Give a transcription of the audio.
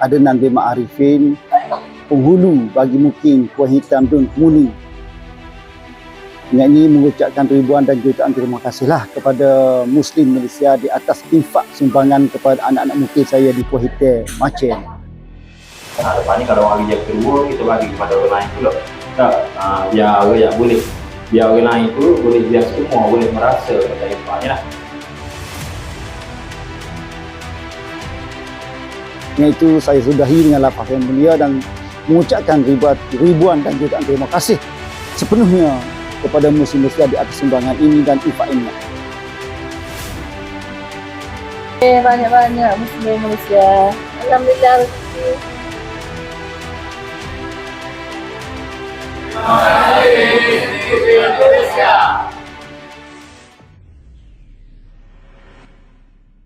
Adnan bin Ma'arifin penghulu bagi mukim kuah hitam dun dengan ini mengucapkan ribuan dan jutaan terima kasihlah kepada Muslim Malaysia di atas infak sumbangan kepada anak-anak mukim saya di Kuah Hitam Macen. Nah, lepas ni kalau hari yang kedua kita bagi kepada orang lain pula. Tak, ha, biar orang yang boleh biar orang lain tu boleh biar semua boleh merasa kata infak ni lah. Dengan itu saya sudahi dengan lafaz yang mulia dan mengucapkan ribuan, ribuan dan jutaan terima kasih sepenuhnya kepada Muslim Malaysia di atas sumbangan ini dan infak ini. Banyak-banyak Muslim Malaysia. Alhamdulillah.